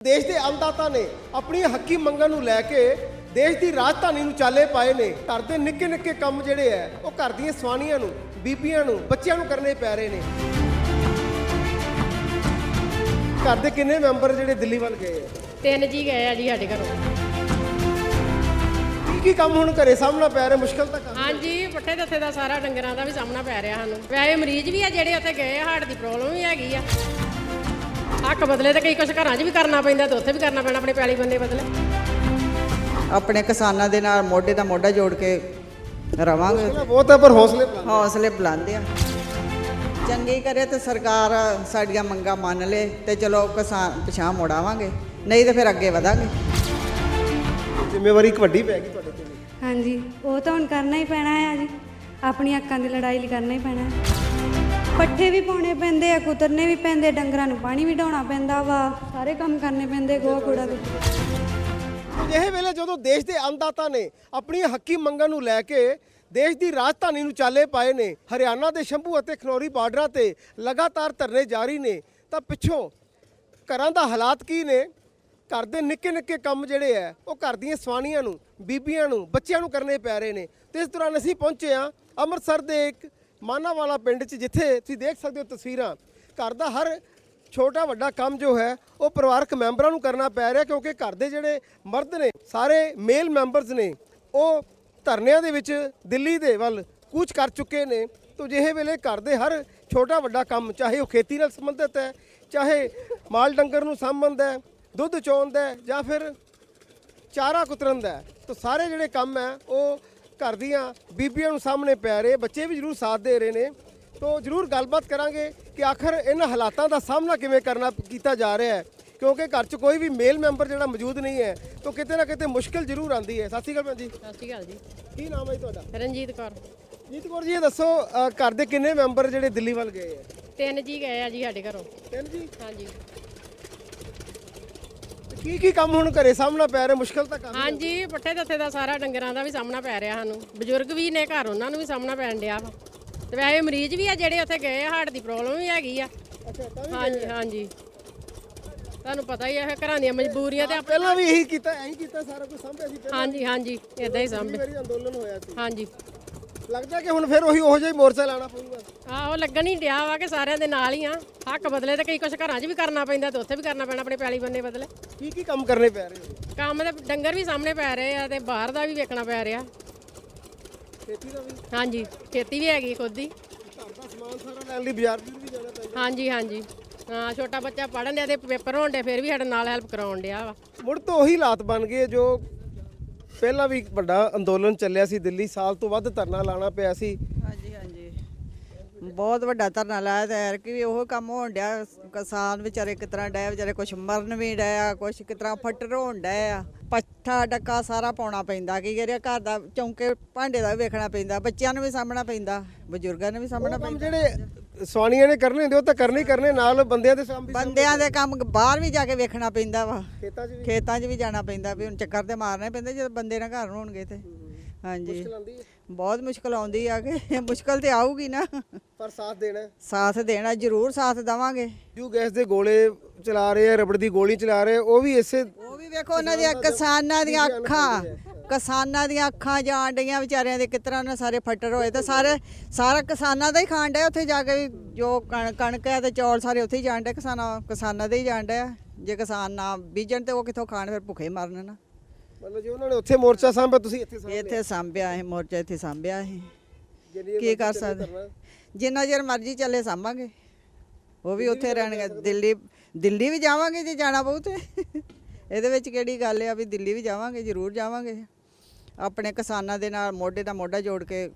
ਦੇਸ਼ ਦੇ ਅੰਨਦਾਤਾ ਨੇ ਆਪਣੀਆਂ ਹੱਕੀ ਮੰਗਾਂ ਨੂੰ ਲੈ ਕੇ ਦੇਸ਼ ਦੀ ਰਾਜਧਾਨੀ ਨੂੰ ਚਾਲੇ ਪਾਏ ਨੇ। ਘਰ ਦੇ ਨਿੱਕੇ ਨਿੱਕੇ ਕੰਮ ਜਿਹੜੇ ਐ ਉਹ ਘਰ ਦੀਆਂ ਸਵਾਣੀਆਂ ਨੂੰ ਬੀਬੀਆਂ ਨੂੰ ਬੱਚਿਆਂ ਨੂੰ ਕਰਨੇ ਪੈ ਰਹੇ ਨੇ। ਘਰ ਦੇ ਕਿੰਨੇ ਮੈਂਬਰ ਜਿਹੜੇ ਦਿੱਲੀ ਵੱਲ ਗਏ ਆ ਤਿੰਨ ਜੀ ਗਏ ਆ ਜੀ ਸਾਡੇ ਘਰੋਂ। ਕੀ ਕੀ ਕੰਮ ਹੁਣ ਘਰੇ ਸਾਹਮਣਾ ਪੈ ਰਿਹਾ? ਮੁਸ਼ਕਲ ਤਾਂ ਕੰਮ ਹਾਂਜੀ ਪੱਠੇ ਦੱਥੇ ਦਾ ਸਾਰਾ ਡੰਗਰਾਂ ਦਾ ਵੀ ਸਾਹਮਣਾ ਪੈ ਰਿਹਾ ਸਾਨੂੰ। ਵੈਸੇ ਮਰੀਜ਼ ਵੀ ਆ ਜਿਹੜੇ ਉੱਥੇ ਗਏ ਆ ਹਾਰਟ ਦੀ ਪ੍ਰੋਬਲਮ ਵੀ ਹੈਗੀ ਆ। ਹੱਕ ਬਦਲੇ ਤੇ ਕਈ ਕੁਝ ਘਰਾਂ 'ਚ ਵੀ ਕਰਨਾ ਪੈਂਦਾ ਤੇ ਉੱਥੇ ਵੀ ਕਰਨਾ ਪੈਣਾ ਆਪਣੇ ਪੈਲੀ ਬੰਦੇ ਬਦਲੇ। ਆਪਣੇ ਕਿਸਾਨਾਂ ਦੇ ਨਾਲ ਮੋਢੇ ਦਾ ਮੋਢਾ ਜੋੜ ਕੇ ਰਵਾਂਗੇ। ਬਹੁਤ ਹੈ ਪਰ ਹੌਸਲੇ ਹੌਸਲੇ ਬੁਲੰਦ ਆ। ਚੰਗੀ ਕਰੇ ਤੇ ਸਰਕਾਰ ਸਾਡੀਆਂ ਮੰਗਾਂ ਮੰਨ ਲੇ ਤੇ ਚਲੋ ਕਿਸਾਨ ਪਿਛਾਂ ਮੁੜਾਵਾਂਗੇ ਨਹੀਂ ਤੇ ਫਿਰ ਅੱਗੇ ਵਧਾਂਗੇ। ਜ਼ਿੰਮੇਵਾਰੀ ਇੱਕ ਵੱਡੀ ਪੈ ਗਈ ਤੁਹਾਡੇ ਤੇ ਵੀ। ਹਾਂਜੀ ਉਹ ਤਾਂ ਹੁਣ ਕਰਨਾ ਹੀ ਪੈਣਾ ਹੈ ਜੀ। ਆਪਣੀ ਹੱਕਾਂ ਦੀ ਲੜਾਈ ਲਈ ਕਰਨਾ ਹੀ ਪੈਣਾ ਹੈ। ਪੱਠੇ ਵੀ ਪਾਉਣੇ ਪੈਂਦੇ ਆ, ਕੁਤਰਨੇ ਵੀ ਪੈਂਦੇ ਡੰਗਰਾਂ ਨੂੰ ਪਾਣੀ ਵੀ ਢਾਉਣਾ ਪੈਂਦਾ ਵਾ। ਸਾਰੇ ਕੰਮ ਕਰਨੇ ਪੈਂਦੇ ਗੋਹਾ ਕੂੜਾ ਵੀ ਅਜਿਹੇ ਵੇਲੇ ਜਦੋਂ ਦੇਸ਼ ਦੇ ਅੰਨਦਾਤਾ ਨੇ ਆਪਣੀਆਂ ਹੱਕੀ ਮੰਗਾਂ ਨੂੰ ਲੈ ਕੇ ਦੇਸ਼ ਦੀ ਰਾਜਧਾਨੀ ਨੂੰ ਚਾਲੇ ਪਾਏ ਨੇ, ਹਰਿਆਣਾ ਦੇ ਸ਼ੰਭੂ ਅਤੇ ਖਨੌਰੀ ਬਾਰਡਰਾਂ ਤੇ ਲਗਾਤਾਰ ਧਰਨੇ ਜਾਰੀ ਨੇ, ਤਾਂ ਪਿੱਛੋਂ ਘਰਾਂ ਦਾ ਹਾਲਾਤ ਕੀ ਨੇ? ਘਰ ਦੇ ਨਿੱਕੇ ਨਿੱਕੇ ਕੰਮ ਜਿਹੜੇ ਆ, ਉਹ ਘਰ ਦੀਆਂ ਸਵਾਣੀਆਂ ਨੂੰ, ਬੀਬੀਆਂ ਨੂੰ, ਬੱਚਿਆਂ ਨੂੰ ਕਰਨੇ ਪੈ ਰਹੇ ਨੇ। ਤੇ ਇਸ ਦੌਰਾਨ ਅਸੀਂ ਪਹੁੰਚੇ ਆ ਅੰਮ੍ਰਿਤਸਰ ਦੇ ਇੱਕ ਮਾਨਾਵਾਲਾ ਪਿੰਡ 'ਚ, ਜਿੱਥੇ ਤੁਸੀਂ ਦੇਖ ਸਕਦੇ ਹੋ ਤਸਵੀਰਾਂ, ਘਰ ਦਾ ਹਰ ਛੋਟਾ ਵੱਡਾ ਕੰਮ ਜੋ ਹੈ, ਉਹ ਪਰਿਵਾਰਕ ਮੈਂਬਰਾਂ ਨੂੰ ਕਰਨਾ ਪੈ ਰਿਹਾ, ਕਿਉਂਕਿ ਘਰ ਦੇ ਜਿਹੜੇ ਮਰਦ ਨੇ, ਸਾਰੇ ਮੇਲ ਮੈਂਬਰਸ ਨੇ, ਉਹ ਧਰਨਿਆਂ ਦੇ ਵਿੱਚ ਦਿੱਲੀ ਦੇ ਵੱਲ ਕੂਚ ਕਰ ਚੁੱਕੇ ਨੇ। ਤੋ ਜਿਹੇ ਵੇਲੇ ਘਰ ਦੇ ਹਰ ਛੋਟਾ ਵੱਡਾ ਕੰਮ, ਚਾਹੇ ਉਹ ਖੇਤੀ ਨਾਲ ਸੰਬੰਧਿਤ ਹੈ, ਚਾਹੇ ਮਾਲ ਡੰਗਰ ਨੂੰ ਸੰਬੰਧ ਹੈ, ਦੁੱਧ ਚੋਣ ਦਾ ਜਾਂ ਫਿਰ ਚਾਰਾ ਕੁਤਰਨ ਦਾ ਤਾਂ ਸਾਰੇ ਜਿਹੜੇ ਕੰਮ ਹੈ, ਉਹ ਘਰ ਦੀਆਂ ਬੀਬੀਆਂ ਨੂੰ ਸਾਹਮਣੇ ਪੈ ਰਹੇ ਬੱਚੇ ਵੀ ਜ਼ਰੂਰ ਸਾਥ ਦੇ ਰਹੇ ਨੇ। ਤੋਂ ਜ਼ਰੂਰ ਗੱਲਬਾਤ ਕਰਾਂਗੇ ਕਿ ਆਖਰ ਇਹਨਾਂ ਹਾਲਾਤਾਂ ਦਾ ਸਾਹਮਣਾ ਕਿਵੇਂ ਕਰਨਾ ਕੀਤਾ ਜਾ ਰਿਹਾ ਹੈ। ਕਿਉਂਕਿ ਘਰ 'ਚ ਕੋਈ ਵੀ ਮੇਲ ਮੈਂਬਰ ਜਿਹੜਾ ਮੌਜੂਦ ਨਹੀਂ ਹੈ ਤਾਂ ਕਿਤੇ ਨਾ ਕਿਤੇ ਮੁਸ਼ਕਲ ਜ਼ਰੂਰ ਆਉਂਦੀ ਹੈ। ਸਤਿ ਸ਼੍ਰੀ ਅਕਾਲ ਭੈਣ ਜੀ। ਸਤਿ ਸ਼੍ਰੀ ਅਕਾਲ ਜੀ। ਕੀ ਨਾਮ ਹੈ ਜੀ ਤੁਹਾਡਾ? ਰਣਜੀਤ ਕੌਰ। ਜੀਤ ਕੌਰ ਜੀ ਇਹ ਦੱਸੋ ਅ, ਘਰ ਦੇ ਕਿੰਨੇ ਮੈਂਬਰ ਜਿਹੜੇ ਦਿੱਲੀ ਵੱਲ ਗਏ ਆ ਤਿੰਨ ਜੀ ਗਏ ਆ ਜੀ ਸਾਡੇ ਘਰੋਂ। ਤਿੰਨ ਜੀ? ਹਾਂਜੀ। ਕੀ ਕੀ ਕੰਮ ਹੁਣ ਘਰੇ ਸਾਹਮਣਾ ਪੈ ਰਿਹਾ? ਮੁਸ਼ਕਲ ਤਾਂ ਕੰਮ ਹਾਂਜੀ ਪੱਠੇ ਦੱਥੇ ਦਾ ਸਾਰਾ ਡੰਗਰਾਂ ਦਾ ਵੀ ਸਾਹਮਣਾ ਪੈ ਰਿਹਾ ਸਾਨੂੰ। ਬਜ਼ੁਰਗ ਵੀ ਨੇ ਘਰ ਉਹਨਾਂ ਨੂੰ ਵੀ ਸਾਹਮਣਾ ਪੈਣ ਡਿਆ ਵਾ। ਤੇ ਵੈਸੇ ਮਰੀਜ਼ ਵੀ ਆ ਜਿਹੜੇ ਉੱਥੇ ਗਏ ਆ ਹਾਰਟ ਦੀ ਪ੍ਰੋਬਲਮ ਵੀ ਹੈਗੀ ਆ। ਅੱਛਾ ਤਾਂ ਵੀ ਹਾਂਜੀ ਹਾਂਜੀ। ਤੁਹਾਨੂੰ ਪਤਾ ਹੀ ਹੈ ਘਰਾਂ ਦੀਆਂ ਮਜਬੂਰੀਆਂ ਤੇ ਆਪ- ਪਹਿਲਾਂ ਵੀ ਇਹੀ ਕੀਤਾ ਐਂ ਕੀਤਾ ਸਾਰਾ ਕੁਝ ਸਾਂਭਿਆ ਸੀ ਪਹਿਲਾਂ ਹਾਂਜੀ ਹਾਂਜੀ ਇਦਾਂ ਹੀ ਸਾਂਭੇ ਵਾਰੀ ਅੰਦੋਲਨ ਹੋਇਆ ਸੀ। ਹਾਂਜੀ। ਲੱਗਦਾ ਕਿ ਹੁਣ ਫਿਰ ਉਹੀ ਉਹੋ ਜਿਹਾ ਹੀ ਮੋਰਚਾ ਲਾਣਾ ਪਊਗਾ। ਆਹੋ ਲੱਗਣ ਹੀ ਡਿਆ ਵਾ ਕਿ ਸਾਰਿਆਂ ਦੇ ਨਾਲ ਹੀ ਆ। ਹੱਕ ਬਦਲੇ ਤੇ ਕਈ ਕੁਝ ਘਰਾਂ 'ਚ ਵੀ ਕਰਨਾ ਪੈਂਦਾ ਤੇ ਉੱਥੇ ਵੀ ਕਰਨਾ ਪੈਣਾ ਆਪਣੇ ਪੈਲੀ ਬੰਦੇ ਬਦਲੇ। ਕੀ ਕੀ ਕੰਮ ਕਰਨੇ ਪੈ ਰਹੇ ਹੋ ਕੰਮ ਤੇ ਡੰਗਰ ਵੀ ਸਾਹਮਣੇ ਪੈ ਰਹੇ ਆ ਤੇ ਬਾਹਰ ਦਾ ਵੀ ਵੇਖਣਾ ਪੈ ਰਿਹਾ। ਖੇਤੀ ਦਾ ਵੀ? ਹਾਂਜੀ ਖੇਤੀ ਵੀ ਹੈਗੀ ਖੁਦ ਦੀ। ਘਰ ਦਾ ਸਮਾਨ ਸਾਰਾ ਲੈਣ ਲਈ ਬਾਜ਼ਾਰ ਵੀ ਜਾਣਾ ਪੈਂਦਾ। ਹਾਂਜੀ ਹਾਂਜੀ। ਹਾਂ ਛੋਟਾ ਬੱਚਾ ਪੜਨ ਡਿਆ ਤੇ ਪੇਪਰ ਹੋਣ ਡੇ ਫਿਰ ਵੀ ਸਾਡੇ ਨਾਲ ਹੈਲਪ ਕਰਾਉਣ ਡਿਆ ਵਾ। ਮੁੜ ਤੋਂ ਉਹੀ ਹਾਲਾਤ ਬਣ ਗਏ ਜੋ ਪਹਿਲਾਂ ਵੀ ਇੱਕ ਵੱਡਾ ਅੰਦੋਲਨ ਚੱਲਿਆ ਸੀ ਦਿੱਲੀ, ਸਾਲ ਤੋਂ ਵੱਧ ਧਰਨਾ ਲਾਣਾ ਪਿਆ ਸੀ। ਹਾਂਜੀ ਹਾਂਜੀ। ਬਹੁਤ ਵੱਡਾ ਧਰਨਾ ਲਾਇਆ ਤੇ ਯਾਰ ਕਿ ਵੀ ਉਹ ਕੰਮ ਹੋਣ ਡਿਆ। ਕਿਸਾਨ ਵਿਚਾਰੇ ਕਿਤਨਾ ਡੈ ਵਿਚਾਰੇ ਕੁਛ ਮਰਨ ਵੀ ਡਿਆ ਕੁਛ ਕਿਤਨਾ ਫੱਟਰ ਹੋਣ ਡਿਆ ਪੱਠਾ ਡੱਕਾ ਸਾਰਾ ਪਾਉਣਾ ਪੈਂਦਾ। ਕੀ ਕਰਿਆ ਘਰ ਦਾ ਚੌਂਕੇ ਭਾਂਡੇ ਦਾ ਵੀ ਵੇਖਣਾ ਪੈਂਦਾ ਬੱਚਿਆਂ ਨੂੰ ਵੀ ਸਾਹਮਣਾ ਪੈਂਦਾ ਬਜ਼ੁਰਗਾਂ ਨੂੰ ਵੀ ਸਾਹਮਣਾ ਕੰਮ ਪੈਂਦਾ। ਜਿਹੜੇ ਸਵਾਣੀਆਂ ਨੇ ਕਰਨੇ ਹੁੰਦੇ ਉਹ ਤਾਂ ਕਰਨੇ ਹੀ ਕਰਨੇ ਨਾਲ ਬੰਦਿਆਂ ਦੇ ਸਾਹਮਣੇ ਬੰਦਿਆਂ ਦੇ ਕੰਮ ਬਾਹਰ ਵੀ ਜਾ ਕੇ ਵੇਖਣਾ ਪੈਂਦਾ ਵਾ। ਖੇਤਾਂ 'ਚ ਵੀ। ਖੇਤਾਂ 'ਚ ਵੀ ਜਾਣਾ ਪੈਂਦਾ ਵੀ ਹੁਣ ਚੱਕਰ ਤੇ ਮਾਰਨੇ ਪੈਂਦੇ ਜਦੋਂ ਬੰਦੇ ਨਾ ਘਰ ਹੋਣਗੇ ਤੇ। ਹਾਂਜੀ। ਮੁਸ਼ਕਲ ਆਉਂਦੀ ਹੈ? ਬਹੁਤ ਮੁਸ਼ਕਲ ਆਉਂਦੀ ਆ ਕਿ ਮੁਸ਼ਕਲ ਤੇ ਆਊਗੀ ਨਾ। ਪਰ ਸਾਥ ਦੇਣਾ ਹੈ। ਸਾਥ ਦੇਣਾ ਜ਼ਰੂਰ ਸਾਥ ਦੇਵਾਂਗੇ। ਜੂ ਗੈਸ ਦੇ ਗੋਲੇ ਚਲਾ ਰਹੇ ਆ ਰਬੜ ਦੀ ਗੋਲੀ ਚਲਾ ਰਹੇ ਆ, ਉਹ ਵੀ ਇਸੇ ਉਹ ਵੀ ਵੇਖੋ ਉਹਨਾਂ ਦੀਆਂ ਕਿਸਾਨਾਂ ਦੀਆਂ ਅੱਖਾਂ ਕਿਸਾਨਾਂ ਦੀਆਂ ਅੱਖਾਂ ਜਾਣ ਡਈਆਂ ਵਿਚਾਰਿਆਂ ਦੇ ਕਿਤਰਾ ਉਹਨਾਂ ਸਾਰੇ ਫੱਟਰ ਹੋਏ ਤੇ ਸਾਰੇ ਸਾਰਾ ਕਿਸਾਨਾਂ ਦਾ ਹੀ ਖਾਣ ਡਿਆ ਉੱਥੇ ਜਾ ਕੇ ਵੀ ਜੋ ਕਣ- ਕਣਕ ਹੈ ਤੇ ਚੌਲ ਸਾਰੇ ਉੱਥੇ ਹੀ ਜਾਣ ਡਿਆ ਕਿਸਾਨਾਂ ਕਿਸਾਨਾਂ ਦੇ ਹੀ ਜਾਣ ਡਿਆ ਜੇ ਕਿਸਾਨ ਨਾ ਬੀਜਣ ਤੇ ਉਹ ਕਿੱਥੋਂ ਖਾਣ ਫਿਰ ਭੁੱਖੇ ਮਰਨ ਨਾ। ਮਤਲਬ ਜੇ ਉਹਨਾਂ ਨੇ ਉੱਥੇ ਮੋਰਚਾ ਸਾਂਭਿਆ ਤੁਸੀਂ ਇੱਥੇ ਸਾਂਭ ਇੱਥੇ ਸਾਂਭਿਆ ਇਹ ਮੋਰਚਾ ਇੱਥੇ ਸਾਂਭਿਆ ਇਹ। ਜਿੰਨੀ ਕੀ ਕਰ ਸਕਦੇ। ਜਿੰਨਾ ਚਿਰ ਮਰਜ਼ੀ ਚੱਲੇ ਸਾਂਭਾਂਗੇ। ਉਹ ਵੀ ਉੱਥੇ ਰਹਿਣਗੇ। ਦਿੱਲੀ ਦਿੱਲੀ ਵੀ ਜਾਵਾਂਗੇ ਜੇ ਜਾਣਾ ਪਊ ਤੇ। ਇਹਦੇ ਵਿੱਚ ਕਿਹੜੀ ਗੱਲ ਆ ਵੀ ਦਿੱਲੀ ਵੀ ਜਾਵਾਂਗੇ ਜ਼ਰੂਰ ਜਾਵਾਂਗੇ। ਆਪਣੇ ਕਿਸਾਨਾਂ ਦੇ ਨਾਲ ਮੋਢੇ ਦਾ ਮੋਢਾ ਜੋੜ ਕੇ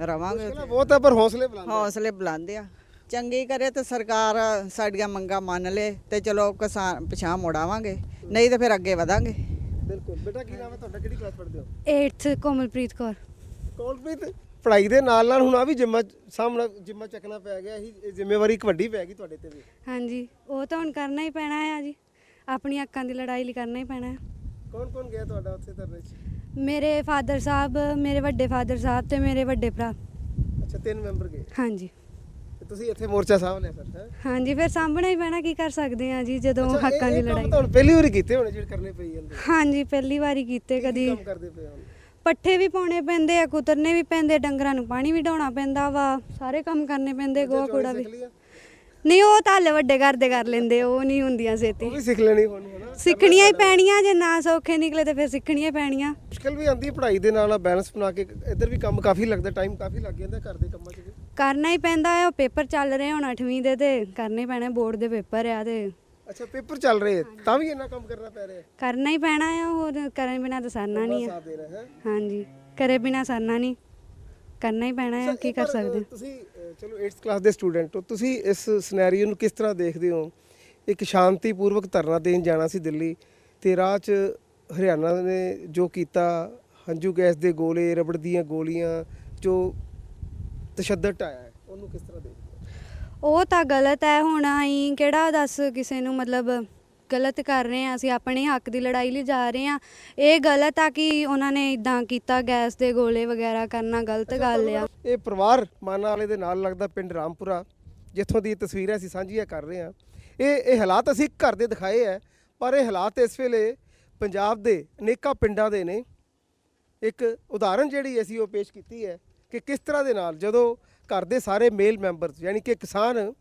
ਰਵਾਂਗੇ ਬਹੁਤ ਹੈ ਪਰ ਹੌਸਲੇ ਬੁਲੰਦ ਹੌਸਲੇ ਬੁਲੰਦ ਆ। ਚੰਗੀ ਕਰੇ ਤੇ ਸਰਕਾਰ ਸਾਡੀਆਂ ਮੰਗਾਂ ਮੰਨ ਲੇ ਤੇ ਚਲੋ ਕਿਸਾਨ ਪਿਛਾਂ ਮੁੜਾਵਾਂਗੇ। ਨਹੀਂ ਤੇ ਫਿਰ ਅੱਗੇ ਵਧਾਂਗੇ। ਬਿਲਕੁਲ। ਬੇਟਾ ਕੀ ਨਾਮ ਹੈ ਤੁਹਾਡਾ? ਕਿਹੜੀ ਕਲਾਸ ਪੜ੍ਹਦੇ ਹੋ? 8th ਕੋਮਲਪ੍ਰੀਤ ਕੌਰ। ਕੋਲਪ੍ਰੀਤ ਪੜ੍ਹਾਈ ਦੇ ਨਾਲ ਨਾਲ ਹੁਣ ਆ ਵੀ ਜਿੰਮਾ ਸਾਹਮਣਾ ਜਿੰਮਾ ਚੱਕਣਾ ਪੈ ਗਿਆ ਇਹ ਜ਼ਿੰਮੇਵਾਰੀ ਇੱਕ ਵੱਡੀ ਪੈ ਗਈ ਤੁਹਾਡੇ ਤੇ ਵੀ। ਹਾਂਜੀ ਉਹ ਤਾਂ ਹੁਣ ਕਰਨਾ ਹੀ ਪੈਣਾ ਹੈ ਜੀ। ਆਪਣੀ ਹੱਕਾਂ ਦੀ ਲੜਾਈ ਲਈ ਕਰਨਾ ਹੀ ਪੈਣਾ ਹੈ ਕੌਣ ਕੌਣ ਗਿਆ ਤੁਹਾਡਾ ਉੱਥੇ ਧਰਨੇ 'ਚ? ਮੇਰੇ ਫਾਦਰ ਸਾਹਿਬ ਮੇਰੇ ਵੱਡੇ ਫਾਦਰ ਸਾਹਿਬ ਤੇ ਮੇਰੇ ਵੱਡੇ ਭਰਾ। ਅੱਛਾ ਤਿੰਨ ਮੈਂਬਰ ਗਏ। ਹਾਂਜੀ। ਤੁਸੀਂ ਇੱਥੇ ਮੋਰਚਾ ਲਿਆ ਫਿਰ ਹੈਂ? ਹਾਂਜੀ ਫਿਰ ਸਾਂਭਣਾ ਹੀ ਪੈਣਾ ਕੀ ਕਰ ਸਕਦੇ ਆ ਜੀ ਜਦੋਂ ਹੱਕਾਂ ਦੀ ਲੜਾਈ। ਤਾਂ ਹੁਣ ਪਹਿਲੀ ਵਾਰੀ ਕੀਤੇ ਹੋਣੇ ਜਿਹੜੇ ਕਰਨੇ ਪਈ ਜਾਂਦੇ। ਹਾਂਜੀ ਪਹਿਲੀ ਵਾਰੀ ਕੀਤੇ ਕਦੀ। ਕੰਮ ਕਰਦੇ ਪਏ ਹੁਣ ਪੱਠੇ ਵੀ ਪਾਉਣੇ ਪੈਂਦੇ ਆ ਕੁਤਰਨੇ ਵੀ ਪੈਂਦੇ ਡੰਗਰਾਂ ਨੂੰ ਪਾਣੀ ਵੀ ਢਾਉਣਾ ਪੈਂਦਾ ਵਾ ਸਾਰੇ ਕੰਮ ਕਰਨੇ ਪੈਂਦੇ ਗੋਹਾ ਕੂੜਾ ਵੀ? ਨਹੀਂ ਉਹ ਤਾਂ ਹਲੇ ਵੱਡੇ ਘਰ ਦੇ ਕਰ ਲੈਂਦੇ ਉਹ ਨਹੀਂ ਹੁੰਦੀਆਂ ਛੇਤੀ। ਉਹ ਵੀ ਸਿੱਖ ਲੈਣੀ ਹੁਣ ਹਨਾ ਸਿੱਖਣੀਆਂ ਹੀ ਪੈਣੀਆਂ ਜੇ ਨਾ ਸੌਖੇ ਨਿਕਲੇ ਤੇ ਫਿਰ ਸਿੱਖਣੀਆਂ ਹੀ ਪੈਣੀਆਂ। ਮੁਸ਼ਕਲ ਵੀ ਆਂਦੀ ਪੜ੍ਹਾਈ ਦੇ ਨਾਲ ਬੈਲੈਂਸ ਬਣਾ ਕੇ ਇੱਧਰ ਵੀ ਕੰਮ ਕਾਫੀ ਲੱਗਦਾ ਟਾਈਮ ਕਾਫੀ ਲੱਗ ਜਾਂਦਾ ਘਰ ਦੇ ਕੰਮਾਂ 'ਚ ਵੀ। ਕਰਨਾ ਹੀ ਪੈਂਦਾ ਆ ਉਹ ਪੇਪਰ ਚੱਲ ਰਹੇ ਹੁਣ 8ਵੀਂ ਦੇ ਤੇ ਕਰਨੇ ਹੀ ਪੈਣੇ ਬੋਰਡ ਦੇ ਪੇਪਰ ਆ ਤੇ। ਅੱਛਾ ਪੇਪਰ ਚੱਲ ਰਹੇ ਆ, ਤਾਂ ਵੀ ਇੰਨਾ ਕੰਮ ਕਰਨਾ ਪੈ ਰਿਹਾ ਕਰਨਾ ਹੀ ਪੈਣਾ ਆ ਹੋਰ ਕਰਨ ਬਿਨਾ ਤਾਂ ਸਰਨਾ ਨਹੀਂ ਆ ਸਾਥ ਹੈ। ਹਾਂਜੀ ਕਰੇ ਬਿਨਾ ਸਰਨਾ ਨਹੀਂ। ਕਰਨਾ ਹੀ ਪੈਣਾ ਆ ਕੀ ਕਰ ਸਕਦੇ? ਤੁਸੀਂ ਚਲੋ 8th ਕਲਾਸ ਦੇ ਸਟੂਡੈਂਟ ਹੋ ਤੁਸੀਂ ਇਸ ਸਿਨੈਰੀਓ ਨੂੰ ਕਿਸ ਤਰ੍ਹਾਂ ਦੇਖਦੇ ਹੋ? ਇੱਕ ਸ਼ਾਂਤੀਪੂਰਵਕ ਧਰਨਾ ਦੇਣ ਜਾਣਾ ਸੀ ਦਿੱਲੀ ਤੇ ਰਾਹ 'ਚ ਹਰਿਆਣਾ ਨੇ ਜੋ ਕੀਤਾ ਹੰਝੂ ਗੈਸ ਦੇ ਗੋਲੇ ਰਬੜ ਦੀਆਂ ਗੋਲੀਆਂ ਜੋ ਤਸ਼ੱਦਦ ਢਾਇਆ ਹੈ ਉਹਨੂੰ ਕਿਸ ਤਰ੍ਹਾਂ ਦੇਖਦੇ ਹੋ? ਉਹ ਤਾਂ ਗਲਤ ਹੈ ਹੁਣ ਅਸੀਂ ਕਿਹੜਾ ਦੱਸ ਕਿਸੇ ਨੂੰ ਮਤਲਬ ਗਲਤ ਕਰ ਰਹੇ ਆ ਅਸੀਂ ਆਪਣੇ ਹੱਕ ਦੀ ਲੜਾਈ ਲਈ ਜਾ ਰਹੇ ਆ ਇਹ ਗਲਤ ਆ ਕਿ ਉਹਨਾਂ ਨੇ ਇਦਾਂ ਕੀਤਾ ਗੈਸ ਦੇ ਗੋਲੇ ਵਗੈਰਾ ਕਰਨਾ ਗਲਤ ਗੱਲ ਆ। ਇਹ ਪਰਿਵਾਰ ਮਾਨਾ ਵਾਲੇ ਦੇ ਨਾਲ ਲੱਗਦਾ ਪਿੰਡ ਰਾਮਪੁਰਾ ਜਿੱਥੋਂ ਦੀ ਤਸਵੀਰਾਂ ਅਸੀਂ ਸਾਂਝੀਆਂ ਕਰ ਰਹੇ ਹਾਂ। ਇਹ ਇਹ ਹਾਲਾਤ ਅਸੀਂ ਘਰ ਦੇ ਦਿਖਾਏ ਹੈ ਪਰ ਇਹ ਹਾਲਾਤ ਇਸ ਵੇਲੇ ਪੰਜਾਬ ਦੇ ਅਨੇਕਾਂ ਪਿੰਡਾਂ ਦੇ ਨੇ। ਇੱਕ ਉਦਾਹਰਣ ਜਿਹੜੀ ਅਸੀਂ ਉਹ ਪੇਸ਼ ਕੀਤੀ ਹੈ ਕਿ ਕਿਸ ਤਰ੍ਹਾਂ ਦੇ ਨਾਲ ਜਦੋਂ ਘਰ ਦੇ ਸਾਰੇ ਮੇਲ ਮੈਂਬਰਸ ਯਾਨੀ ਕਿ ਕਿਸਾਨ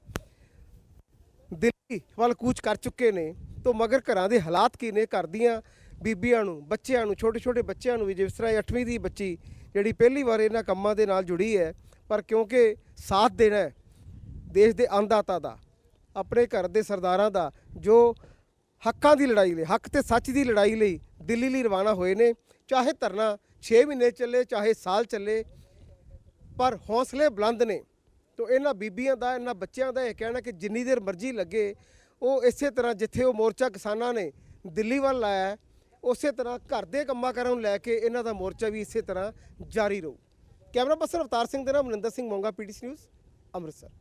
ਦਿੱਲੀ ਵੱਲ ਕੂਚ ਕਰ ਚੁੱਕੇ ਨੇ ਤੋਂ ਮਗਰ ਘਰਾਂ ਦੇ ਹਾਲਾਤ ਕੀ ਨੇ? ਘਰ ਦੀਆਂ ਬੀਬੀਆਂ ਨੂੰ, ਬੱਚਿਆਂ ਨੂੰ ਛੋਟੇ ਛੋਟੇ ਬੱਚਿਆਂ ਨੂੰ ਵੀ ਜਿਸ ਤਰ੍ਹਾਂ 8ਵੀਂ ਦੀ ਬੱਚੀ ਜਿਹੜੀ ਪਹਿਲੀ ਵਾਰ ਇਹਨਾਂ ਕੰਮਾਂ ਦੇ ਨਾਲ ਜੁੜੀ ਹੈ, ਪਰ ਕਿਉਂਕਿ ਸਾਥ ਦੇਣਾ ਦੇਸ਼ ਦੇ ਅੰਨਦਾਤਾ ਦਾ, ਆਪਣੇ ਘਰ ਦੇ ਸਰਦਾਰਾਂ ਦਾ, ਜੋ ਹੱਕਾਂ ਦੀ ਲੜਾਈ ਲਈ, ਹੱਕ ਤੇ ਸੱਚ ਦੀ ਲੜਾਈ ਲਈ ਦਿੱਲੀ ਲਈ ਰਵਾਨਾ ਹੋਏ ਨੇ, ਚਾਹੇ ਧਰਨਾ 6 ਮਹੀਨੇ ਚੱਲੇ, ਚਾਹੇ ਸਾਲ ਚੱਲੇ, ਪਰ ਹੌਸਲੇ ਬੁਲੰਦ ਨੇ। ਤੋ ਇਹਨਾਂ ਬੀਬੀਆਂ ਦਾ, ਇਹਨਾਂ ਬੱਚਿਆਂ ਦਾ ਇਹ ਕਹਿਣਾ ਕਿ ਜਿੰਨੀ ਦੇਰ ਮਰਜ਼ੀ ਲੱਗੇ ਉਹ ਇਸੇ ਤਰ੍ਹਾਂ ਜਿੱਥੇ ਉਹ ਮੋਰਚਾ ਕਿਸਾਨਾਂ ਨੇ ਦਿੱਲੀ ਵੱਲ ਲਾਇਆ ਉਸੇ ਤਰ੍ਹਾਂ ਘਰ ਦੇ ਕੰਮਾਂ ਕਾਰਾਂ ਨੂੰ ਲੈ ਕੇ ਇਹਨਾਂ ਦਾ ਮੋਰਚਾ ਵੀ ਇਸੇ ਤਰ੍ਹਾਂ ਜਾਰੀ ਰਹੂ। ਕੈਮਰਾ ਪਰਸਨ ਅਵਤਾਰ ਸਿੰਘ ਦੇ ਨਾਲ ਮਨਿੰਦਰ ਸਿੰਘ ਮੋਂਗਾ, ਪੀਟੀਸੀ ਨਿਊਜ਼, ਅੰਮ੍ਰਿਤਸਰ।